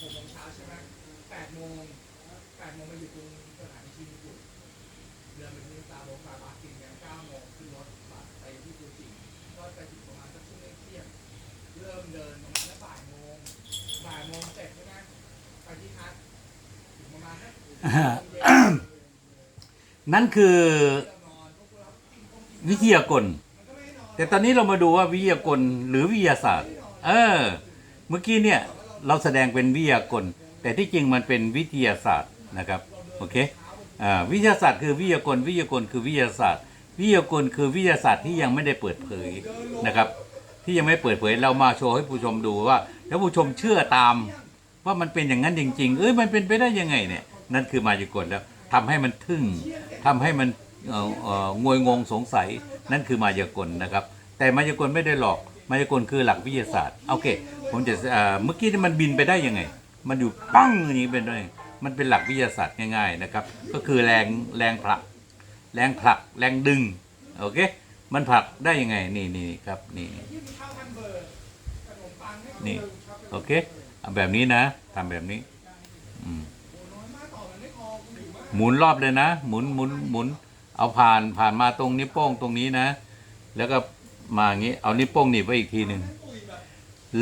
หกโมงเช้าใช่ไหมแปดโมงแปดโมงมาอยู่ตรงสถานีชินบุรีเดินไปที่ซาโบคาบากินกันเก้าโมงขึ้นรถบัสไปที่ฟูจิก็ไปถึงประมาณสักชั่วโมงเที่ยงเริ่มเดินประมาณสักบ่ายโมงบ่ายโมงเสร็จใช่ไหมไปที่ฮัทถึงประมาณสักเย็นนั่นคือวิทยากล แต่ตอนนี้เรามาดูว่าวิทยากลหรือวิทยาศาสตร์ เออ เมื่อกี้เนี่ย เราแสดงเป็นวิทยากล แต่ที่จริงมันเป็นวิทยาศาสตร์นะครับโอเคอวิทยาศาสตร์คือวิทยากลวิทยากลคือวิทยาศาสตร์ วิทยากลคือวิทยาศาสตร์ที่ยังไม่ได้เปิดเผยนะครับ ที่ยังไม่เปิดเผยเรามาโชว์ให้ผู้ชมดูว่า แล้วผู้ชมเชื่อตาม ว่ามันเป็นอย่างนั้นจริง ๆ เอ้ยมันเป็นไปได้ยังไงเนี่ยนั่นคือมายากลแล้วทำให้มันทึ่งทำให้มันงวยงงสงสัยนั่นคือมายากลนะครับ แต่มายากลไม่ได้หลอก มายากลคือหลักวิทยาศาสตร์โอเคผมจะเมื่อกี้นี่มันบินไปได้ยังไง มันอยู่ปั้งอย่างนี้เป็นด้วยมันเป็นหลักวิทยาศาสตร์ง่ายๆนะครับ ก็คือแรงแรงผลัก แรงผลักแรงดึงโอเค มันผลักได้ยังไงนี่นี่ครับนี่นี่โอเคเอาแบบนี้นะทำแบบนี้หมุนรอบเลยนะ หมุนหมุนหมุนเอาผ่านผ่านมาตรงนิ้วโป้งตรงนี้นะ แล้วก็ มาอย่างนี้ เอานิ้วโป้งหนีบไว้อีกทีหนึ่ง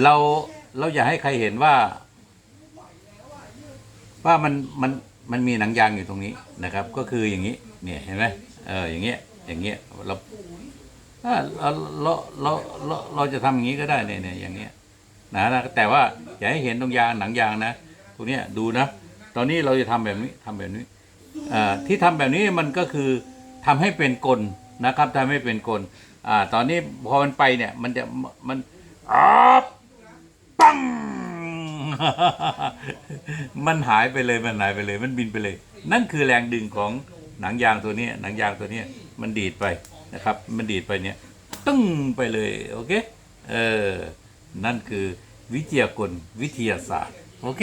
เราเราอย่าให้ใครเห็นว่า ว่ามันมันมันมีหนังยางอยู่ตรงนี้นะครับ ก็คืออย่างนี้ เนี่ยเห็นไหมเอออย่างเงี้ยอย่างเงี้ยเราเราเราเราเราเราจะทำอย่างนี้ก็ได้เนี่ยเนี่ยอย่างเงี้ยนะนะแต่ว่าอย่าให้เห็นตรงยางหนังยางนะตรงเนี้ยดูนะตอนนี้เราจะทำแบบนี้ทำแบบนี้อ่าที่ทำแบบนี้มันก็คือทำให้เป็นกลนะครับทำให้เป็นกล อ่า ตอนนี้พอมันไปเนี่ย มันจะมันอ๊อปัง มันหายไปเลยมันหายไปเลย มันบินไปเลย นั่นคือแรงดึงของหนังยางตัวนี้หนังยางตัวนี้มันดีดไปนะครับ มันดีดไปเนี่ยตึ้งไปเลยโอเคเออนั่นคือวิทยากลวิทยาศาสตร์โอเค